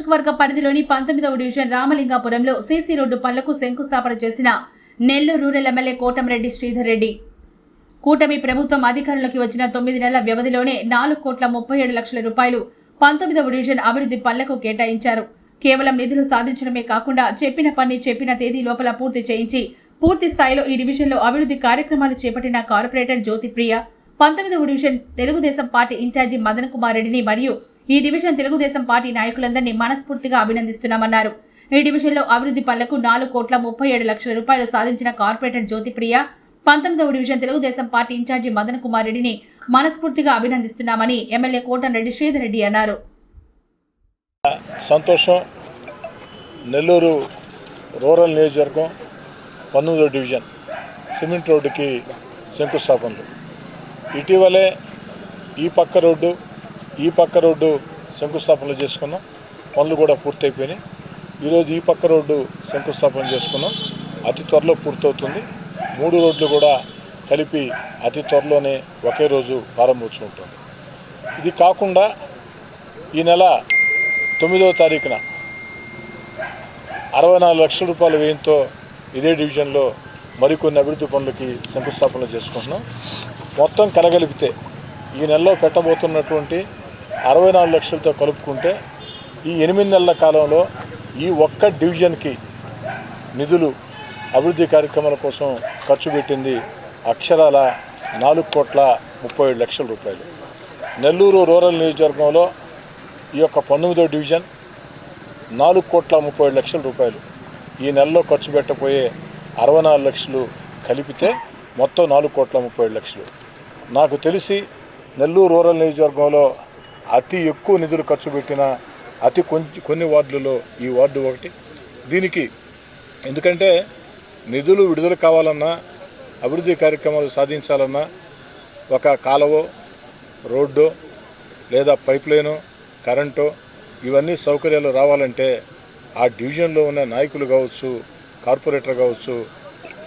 నియోజకవర్గ పరిధిలోని పంతొమ్మిదవ డివిజన్ రామలింగాపురంలో సీసీ రోడ్డు పనులకు శంకుస్థాపన చేసిన నెల్లూరు రూరల్ ఎమ్మెల్యే కోటంరెడ్డి శ్రీధర్ రెడ్డి. కూటమి ప్రభుత్వం అధికారంలోకి వచ్చిన తొమ్మిది నెలల వ్యవధిలోనే నాలుగు కోట్ల ముప్పై ఏడు లక్షల రూపాయలు పంతొమ్మిదవ డివిజన్ అభివృద్ధి పనులకు కేటాయించారు. కేవలం నిధులు సాధించడమే కాకుండా చెప్పిన పని చెప్పిన తేదీ లోపల పూర్తి చేయించి పూర్తి స్థాయిలో ఈ డివిజన్లో అభివృద్ధి కార్యక్రమాలు చేపట్టిన కార్పొరేటర్ జ్యోతిప్రియ పంతొమ్మిదవ division Telugu Desam party incharge Madan Kumar రెడ్డిని మరియు ఈ డివిజన్ తెలుగుదేశం పార్టీ నాయకులందరినీ మనస్ఫూర్తిగా అభినందిస్తున్నామన్నారు. ఈ డివిజన్లో అభివృద్ధి పనులకు నాలుగు కోట్ల ముప్పై ఏడు లక్షల రూపాయలు సాధించిన కార్పొరేటర్ జ్యోతిప్రియ పంతొమ్మిదవ division Telugu Desam party incharge Madan Kumar రెడ్డిని మనస్ఫూర్తిగా అభినందిస్తున్నామని ఎమ్మెల్యే కోటంరెడ్డి శ్రీధర్ రెడ్డి అన్నారు. సంతోషం. నెల్లూరు రూరల్ నియోజకవర్గం పంతొమ్మిదో డివిజన్ సిమెంట్ రోడ్డుకి శంకుస్థాపనలు. ఇటీవలే ఈ పక్క రోడ్డు ఈ పక్క రోడ్డు శంకుస్థాపనలు చేసుకున్నాం. పనులు కూడా పూర్తయిపోయినాయి. ఈరోజు ఈ పక్క రోడ్డు శంకుస్థాపన చేసుకున్నాం. అతి త్వరలో పూర్తవుతుంది. మూడు రోడ్లు కూడా కలిపి అతి త్వరలోనే ఒకే రోజు ప్రారంభించుకుంటుంది ఇది కాకుండా ఈ నెల తొమ్మిదవ తారీఖున అరవై నాలుగు లక్షల రూపాయల వ్యయంతో ఇదే డివిజన్లో మరికొన్ని అభివృద్ధి పనులకి శంకుస్థాపన చేసుకుంటున్నాం. మొత్తం కలగలిపితే ఈ నెలలో పెట్టబోతున్నటువంటి అరవై నాలుగు లక్షలతో కలుపుకుంటే ఈ ఎనిమిది నెలల కాలంలో ఈ ఒక్క డివిజన్కి నిధులు అభివృద్ధి కార్యక్రమాల కోసం ఖర్చు పెట్టింది అక్షరాల నాలుగు కోట్ల ముప్పై ఏడు లక్షల రూపాయలు. నెల్లూరు రూరల్ నియోజకవర్గంలో ఈ యొక్క పంతొమ్మిదో డివిజన్ నాలుగు కోట్ల ముప్పై ఏడు లక్షల రూపాయలు. ఈ నెలలో ఖర్చు పెట్టబోయే అరవై నాలుగు లక్షలు కలిపితే మొత్తం నాలుగు కోట్ల ముప్పై ఏడు లక్షలు. నాకు తెలిసి నెల్లూరు రూరల్ నియోజకవర్గంలో అతి ఎక్కువ నిధులు ఖర్చు పెట్టిన అతి కొంచెం కొన్ని వార్డులలో ఈ వార్డు ఒకటి. దీనికి ఎందుకంటే నిధులు విడుదల కావాలన్నా అభివృద్ధి కార్యక్రమాలు సాధించాలన్నా ఒక కాలవో రోడ్డు లేదా పైప్ లైను కరెంటు ఇవన్నీ సౌకర్యాలు రావాలంటే ఆ డివిజన్లో ఉన్న నాయకులు కావచ్చు కార్పొరేటర్ కావచ్చు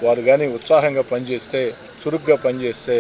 వారు కానీ ఉత్సాహంగా పనిచేస్తే చురుగ్గా పనిచేస్తే